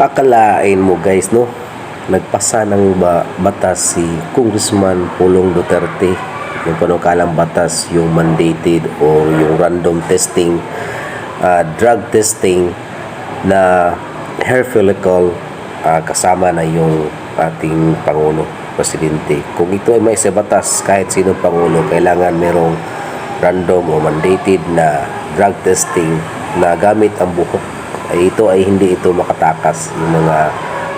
Akalain mo guys, no? Nagpasa ng ba batas si Congressman Pulong Duterte. Yung panukalang batas, yung mandated o yung random testing, ah, drug testing na hair follicle ah, kasama na yung ating Pangulo, Presidente. Kung ito ay may sa batas, kahit sino Pangulo, kailangan merong random o mandated na drug testing na gamit ang buhok ay ito ay hindi ito makatakas. Yung mga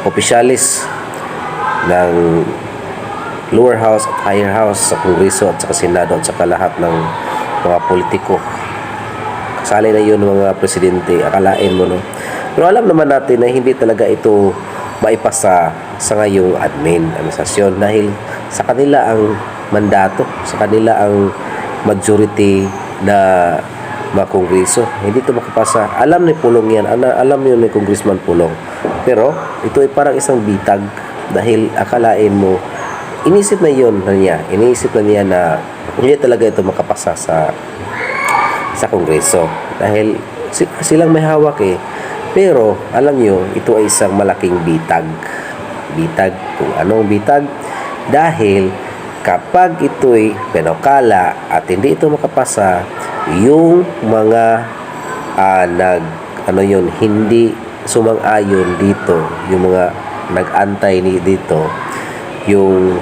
opisyalis ng lower house at higher house sa kongreso at sa senado at saka lahat ng mga politiko. Kasali na yun mga presidente. Akalain mo no? Pero alam naman natin na hindi talaga ito maipasa sa ngayong admin administrasyon dahil sa kanila ang mandato sa kanila ang majority na mga kongreso. Hindi ito makapasa. Alam ni Pulong yan. Alam yun ni Congressman Pulong. Pero, ito ay parang isang bitag dahil akalain mo, inisip na yun na niya. Iniisip na niya na hindi talaga ito makapasa sa sa kongreso. Dahil si- silang may hawak eh. Pero, alam nyo, ito ay isang malaking bitag. Bitag. Kung anong bitag? Dahil, kapag ito'y penokala at hindi ito makapasa, yung mga ah, nag ano yun hindi sumang-ayon dito yung mga nag-antay ni dito yung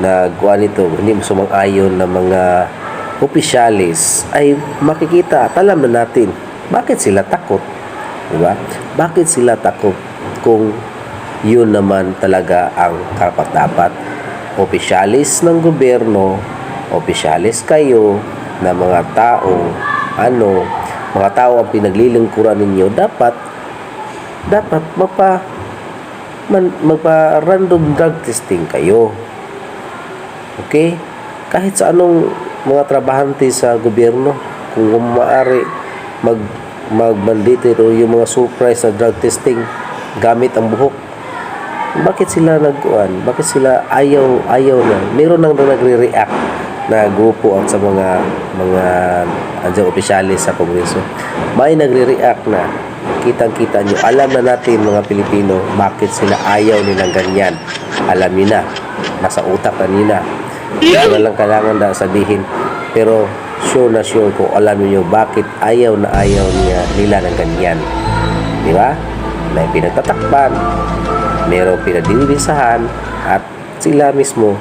nagkuha nito hindi sumang-ayon na mga opisyalis ay makikita at alam na natin bakit sila takot? Di ba? Bakit sila takot kung yun naman talaga ang karapat dapat opisyalis ng gobyerno opisyalis kayo na mga tao ano mga tao ang pinaglilingkuran ninyo dapat dapat mapa man, magpa random drug testing kayo. Okay? Kahit sa anong mga trabahante sa gobyerno kung maaari mag mag-mandate o yung mga surprise na drug testing gamit ang buhok bakit sila nagkuan? Bakit sila ayaw ayaw na? Meron nang nagre-react na grupo at sa mga mga andiyan opisyalis sa kongreso. May nagre-react na kitang-kita nyo. Alam na natin mga Pilipino bakit sila ayaw nilang ganyan. Alam niyo na. Nasa utak na nila. Ito na lang kailangan na sabihin. Pero sure na sure ko alam niyo bakit ayaw na ayaw niya nila ng ganyan. Di ba? May pinagtatakpan, merong pinadilisahan at sila mismo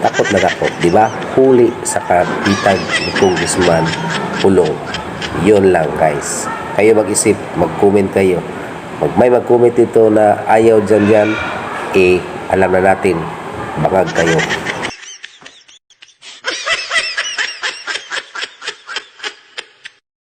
takot na takot, di ba? Huli sa kapitag ni Congressman Pulong. Yun lang guys. Kayo mag-isip, mag-comment kayo. Mag may mag-comment dito na ayaw dyan dyan, eh, alam na natin, bangag kayo.